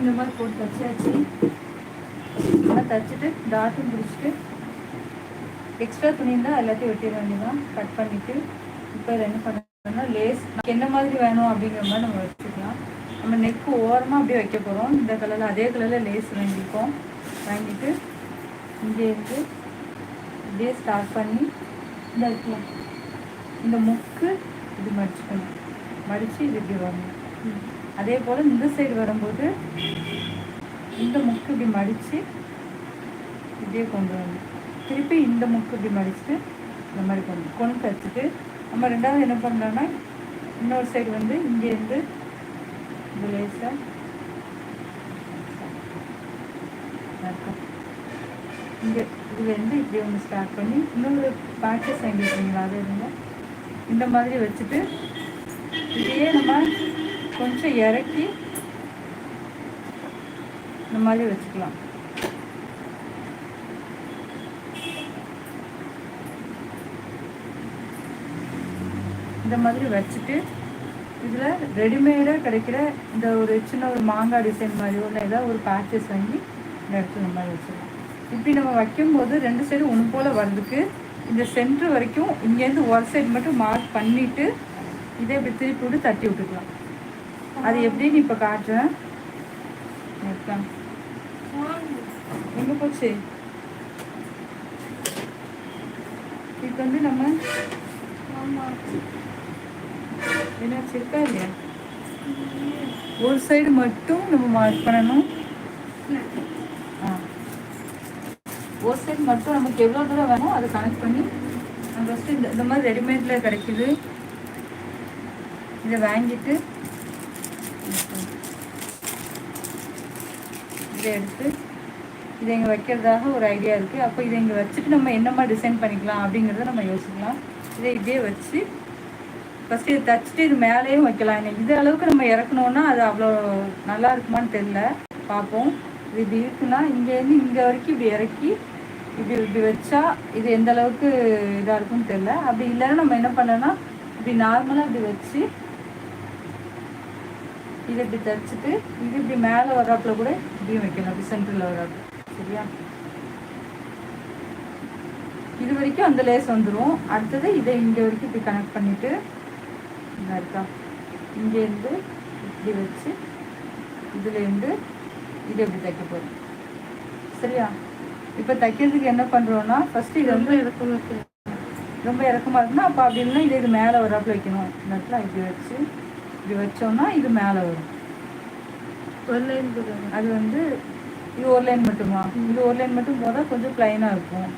இந்த மாதிரி போட்டு தச்சாச்சு நல்லா தச்சுட்டு டாட்டும் பிடிச்சிட்டு எக்ஸ்ட்ரா துணி இருந்தால் எல்லாத்தையும் வெட்டிட வேண்டியதான் கட் பண்ணிவிட்டு இப்போ இதில் என்ன பண்ணணும்னா லேஸ் நமக்கு என்ன மாதிரி வேணும் அப்படிங்கிற மாதிரி நம்ம வச்சுக்கலாம். நம்ம நெக்கு ஓரமாக அப்படியே வைக்க போகிறோம் இந்த கலரில் அதே கலரில் லேஸ் வாங்கிப்போம். வாங்கிட்டு இங்கே இருந்து இப்படியே ஸ்டார்ட் பண்ணி இந்த இருக்கலாம் இந்த முக்கு இது மடிச்சுக்கணும். மடித்து இது இப்படி வரணும் அதே போல் இந்த சைடு வரும்போது இந்த முக்கு இப்படி மடித்து இப்படியே கொண்டு வரணும். திருப்பி இந்த முக்கு இப்படி மடிச்சுட்டு இந்த மாதிரி கொண்டு கொண்டு வச்சுட்டு நம்ம ரெண்டாவது என்ன பண்ணலான்னா இன்னொரு சைடு வந்து இங்கேருந்து இந்த லேசாக இங்கே இதுலேருந்து இப்படி ஒன்று ஸ்டார்ட் பண்ணி இன்னொரு பேக்கஸ் வாங்கியிருக்கீங்களா அது இருந்தால் இந்த மாதிரி வச்சுட்டு இதையே நம்ம கொஞ்சம் இறக்கி இந்த மாதிரி வச்சுக்கலாம். இந்த மாதிரி வச்சுட்டு இதில் ரெடிமேடாக கிடைக்கிற இந்த ஒரு சின்ன ஒரு மாங்காய் டிசைன் மாதிரியோ இல்லை ஏதாவது ஒரு பேச்சஸ் வாங்கி இந்த இடத்துல இந்த மாதிரி வச்சுக்கலாம். இப்படி நம்ம வைக்கும்போது ரெண்டு சைடும் ஒன்று போல் வர்றதுக்கு இந்த சென்ட்ரு வரைக்கும் இங்கேருந்து ஒரு சைடு மட்டும் மார்க் பண்ணிவிட்டு இதே இப்படி திருப்பி விட்டு தட்டி விட்டுக்கலாம். அது எப்படின்னு இப்போ காட்டுறேன் இருக்கா எங்கே போச்சு? இப்போ வந்து நம்ம என்ன வச்சுருக்கா இல்லையா? ஒரு சைடு மட்டும் நம்ம மார்க் பண்ணணும். ஆ. ஒரு சைடு மட்டும் நமக்கு எவ்வளோ தூரம் வேணும் அதை கனெக்ட் பண்ணி நம்ம ஃபஸ்ட்டு இந்த இந்த மாதிரி ரெடிமேடில் கிடைக்குது. இதை வாங்கிட்டு இதை எடுத்து இதை இங்கே வைக்கிறதாக ஒரு ஐடியா இருக்குது அப்போ இதை இங்கே வச்சுட்டு நம்ம என்னம்மா டிசைன் பண்ணிக்கலாம் அப்படிங்கிறத நம்ம யோசிக்கலாம். இதை இப்படியே வச்சு ஃபஸ்ட்டு இதை தச்சுட்டு இது மேலேயும் வைக்கலாம். இது அளவுக்கு நம்ம இறக்கணுன்னா அது அவ்வளோ நல்லா இருக்குமான்னு தெரில பார்ப்போம். இது இப்படி இருக்குன்னா இங்கேருந்து இங்கே வரைக்கும் இப்படி இறக்கி இப்படி இப்படி வச்சா இது எந்த அளவுக்கு இதாக இருக்கும்னு தெரில அப்படி இல்லைன்னா நம்ம என்ன பண்ணோன்னா இப்படி நார்மலாக இப்படி வச்சு இது இப்படி தச்சுட்டு இது இப்படி மேலே வர்றாப்புல கூட இப்படியும் வைக்கணும் அப்படி சென்டரில் வர்றாப்புல. சரியா? இது வரைக்கும் அந்த லேஸ் வந்துடும் அடுத்தது இதை இங்கே வரைக்கும் இப்படி கனெக்ட் பண்ணிவிட்டு இந்த இருக்கா? இங்கேருந்து இப்படி வச்சு இதுலேருந்து இது எப்படி தைக்க போகிறோம் சரியா? இப்போ தைக்கிறதுக்கு என்ன பண்ணுறோன்னா ஃபஸ்ட்டு இது வந்து ரொம்ப இறக்கமாக இருக்குன்னா அப்போ அப்படி இல்லைன்னா இது இது மேலே வராப்புல வைக்கணும். இந்த இடத்துல இப்படி வச்சு இப்படி வச்சோம்னா இது மேலே வரும். ஒரு லைன் அது வந்து இது ஒரு லைன் மட்டுமா? இது ஒரு லைன் மட்டும் போதால் கொஞ்சம் ப்ளைனாக இருக்கும்.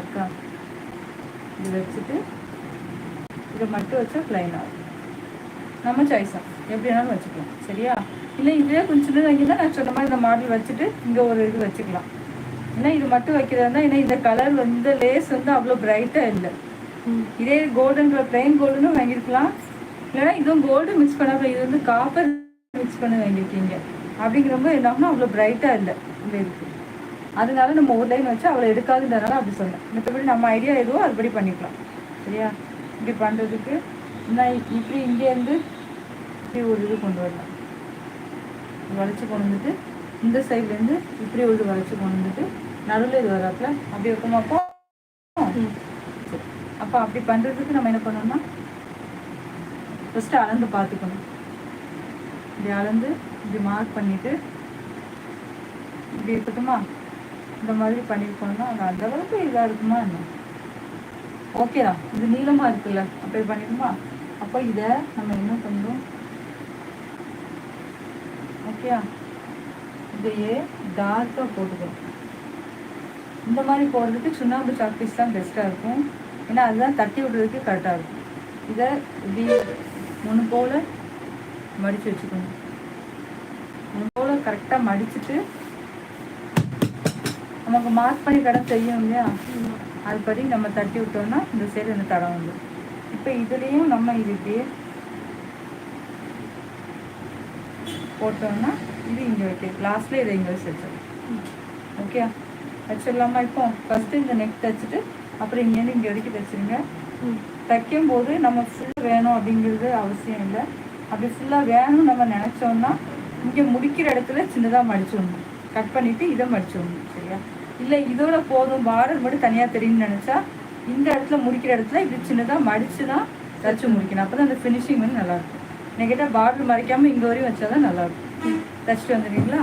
இருக்கா இது வச்சுட்டு இதை மட்டும் வச்சா ப்ளைனாக இருக்கும் நம்ம சாய்ஸ் தான் எப்படி வேணாலும் வச்சுக்கலாம். சரியா? இல்லை இதே கொஞ்சம் சின்னதாக வைக்கிறதா நான் சொன்ன மாதிரி இந்த மாடல் வச்சுட்டு இங்கே ஒரு இது வச்சுக்கலாம். ஏன்னா இது மட்டும் வைக்கிறதா இருந்தால் ஏன்னா இந்த கலர் வந்து லேஸ் வந்து அவ்வளோ பிரைட்டாக இல்லை. இதே கோல்டன் கலர் பிளைன் கோல்டுன்னு வாங்கியிருக்கலாம். இல்லைன்னா இதுவும் கோல்டு மிக்ஸ் பண்ணாத இது வந்து காப்பர் மிக்ஸ் பண்ண வாங்கியிருக்கீங்க அப்படிங்கிறப்ப என்ன ஆகும்னா அவ்வளோ பிரைட்டாக இல்லை. இந்த இதுக்கு. அதனால நம்ம ஒரு லைன் வச்சு அவ்வளோ எடுக்காதுன்றதுனால அப்படி சொன்னேன். மற்றபடி நம்ம ஐடியா எதுவோ அதுபடி பண்ணிக்கலாம். சரியா? இப்படி பண்ணுறதுக்கு நான் இப்படி இங்கேருந்து இப்படி ஒரு இது கொண்டு வரலாம். வளைச்சி கொண்டு வந்துட்டு இந்த சைட்லேருந்து இப்படி ஒரு வளைச்சி கொண்டு வந்துட்டு நடுவில் இது வராப்புல அப்படி வைக்குமாப்போ அப்போ? அப்படி பண்ணுறதுக்கு நம்ம என்ன பண்ணோம்னா ஃபஸ்ட்டு அளந்து பார்த்துக்கணும். இப்படி அளந்து இப்படி மார்க் பண்ணிவிட்டு இப்படி இருக்கட்டுமா? இந்த மாதிரி பண்ணியிருக்கோம்னா அது அந்த அளவுக்கு இதாக இருக்குமா என்ன? ஓகே தான். இது நீளமாக இருக்குல்ல. அப்படி பண்ணிடுமா அப்போ இதை நம்ம என்ன பண்ணுறோம் ஓகே இதையே டார்க்காக போட்டுக்கிறோம் இந்த மாதிரி போடுறதுக்கு சுண்ணாம்பு சாக்பீஸ் தான் பெஸ்ட்டாக இருக்கும். ஏன்னா அதுதான் தட்டி விடுறதுக்கு கரெக்டாக இருக்கும். இதை இப்படி முன்னு போல் மடித்து வச்சுக்கணும். முன்னு போல் கரெக்டாக மடிச்சுட்டு நமக்கு மார்க் பண்ணி கடை செய்யும் இல்லையா? அதுபடி நம்ம தட்டி விட்டோம்னா இந்த சைடு இந்த தடம் வந்து. இப்போ இதுலேயும் நம்ம இது இப்படியே போட்டோம்னா இது இங்கே வைக்க லாஸ்ட்டில் இதை இங்கே வச்சு வச்சிடலாம். ஓகே வச்சிடலாமா இப்போ? ஃபஸ்ட்டு இந்த நெக் தைச்சிட்டு அப்புறம் இங்கேருந்து இங்கே வரைக்கும் தைச்சிருங்க தைக்கும் போது நம்ம ஃபுல் வேணும் அப்படிங்கிறது அவசியம் இல்லை. அப்படி ஃபுல்லாக வேணும்னு நம்ம நினச்சோம்னா இங்கே முடிக்கிற இடத்துல சின்னதாக மடிச்சிடணும் கட் பண்ணிவிட்டு இதை மடிச்சிடணும் சரியா? இல்லை இதோட போதும் பார்டர் மட்டும் தனியாக தெரியும்னு நினச்சா இந்த இடத்துல முடிக்கிற இடத்துல இப்படி சின்னதாக மடித்து தான் தச்சு முடிக்கணும். அப்போ தான் அந்த ஃபினிஷிங் வந்து நல்லாயிருக்கும் நெகட்டாக பார்டர் மறைக்காமல் இங்கே வரையும் வச்சா தான் நல்லாயிருக்கும் தச்சுட்டு வந்துடுறீங்களா?